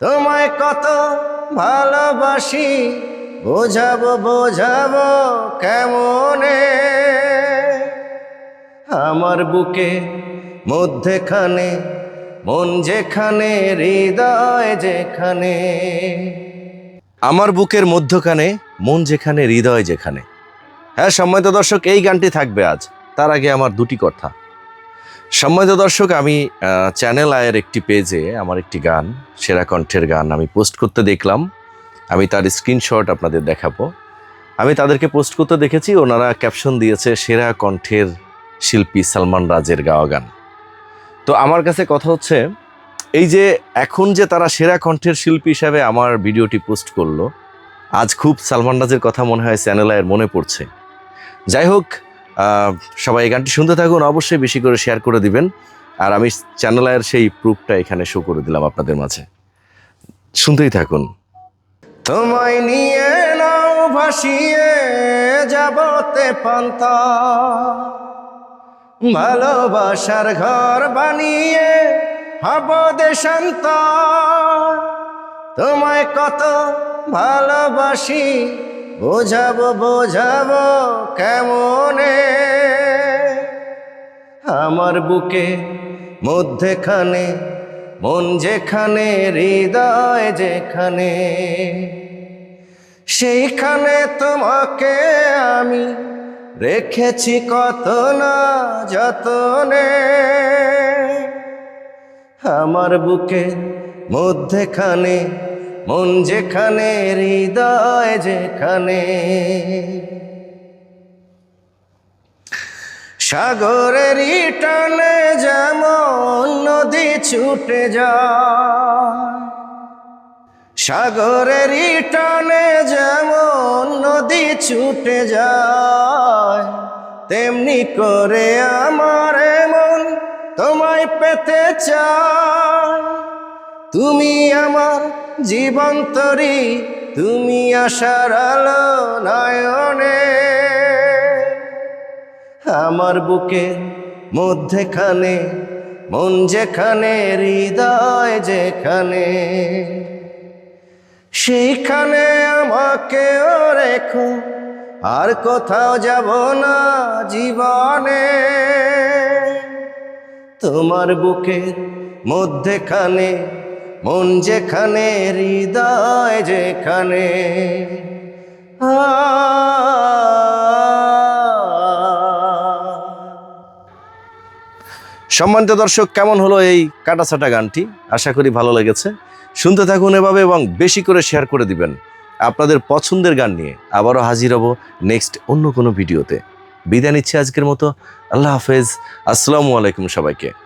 তোমায় কত ভালোবাসি, বোঝাবো বোঝাবো কেমনে? আমার বুকে মধ্যেখানে, মন যেখানে, হৃদয় যেখানে। আমার বুকের মধ্যখানে, মন যেখানে, হৃদয় যেখানে। হ্যাঁ সম্মানিত দর্শক, এই গানটি থাকবে আজ। তার আগে আমার দুটি কথা। সম্মানিত দর্শক, আমি চ্যানেল আয়ের একটি পেজে আমার একটি গান, সেরা কণ্ঠের গান আমি পোস্ট করতে দেখলাম। আমি তার স্ক্রিনশট আপনাদের দেখাবো। আমি তাদেরকে পোস্ট করতে দেখেছি, ওনারা ক্যাপশন দিয়েছে, সেরা কণ্ঠের শিল্পী সালমান রাজের গাওয়া গান। তো আমার কাছে কথা হচ্ছে, এই যে এখন যে তারা সেরা কণ্ঠের শিল্পী হিসাবে আমার ভিডিওটি পোস্ট করল, আজ খুব সালমান রাজের কথা মনে হয় চ্যানেল আয়ের মনে পড়ছে। যাই হোক সবাই এই গানটি শুনতে থাকুন, অবশ্যই বেশি করে শেয়ার করে দিবেন। আর আমি চ্যানেল আয়ের সেই প্রুফটা এখানে শো করে দিলাম আপনাদের মাঝে। শুনতেই থাকুন। তোমায় নিয়ে নাও, ভাসিয়ে যাবতে পান্তা। ভালোবাসার ঘর বানিয়ে হব দেশান্ত। তোমায় কত ভালোবাসি বোঝাবো বোঝাবো কেমনে? আমার বুকে মধ্যেখানে, মন যেখানে, হৃদয় যেখানে, সেইখানে তোমাকে আমি রেখেছি কত না যতনে। আমার বুকে মধ্যেখানে মন যেখানে, হৃদয় যেখানে। সাগরের টানে যেমন নদী ছুটে যায়, সাগরের টানে যেমন নদী ছুটে যায়, তেমনি করে আমার মন তোমায় পেতে চায় তুমি আমার জীবন তরি তুমি আশার আলো নয়নে। আমার বুকে মধ্যেখানে, মন যেখানে, হৃদয় যেখানে সেইখানে আমাকেও রেখো, আর কোথাও যাব না জীবনে। তোমার বুকের মধ্যেখানে মন যেখানে, হৃদয় যেখানে। সম্মানিত দর্শক, কেমন হলো এই কাটাছাটা গানটি? আশা করি ভালো লেগেছে। শুনতে থাকুন এভাবে এবং বেশি করে শেয়ার করে দিবেন আপনাদের পছন্দের গান নিয়ে। আবারও হাজির হব নেক্সট অন্য কোনো ভিডিওতে। বিদায় নিচ্ছে আজকের মতো। আল্লাহ হাফেজ। আসসালামু আলাইকুম সবাইকে।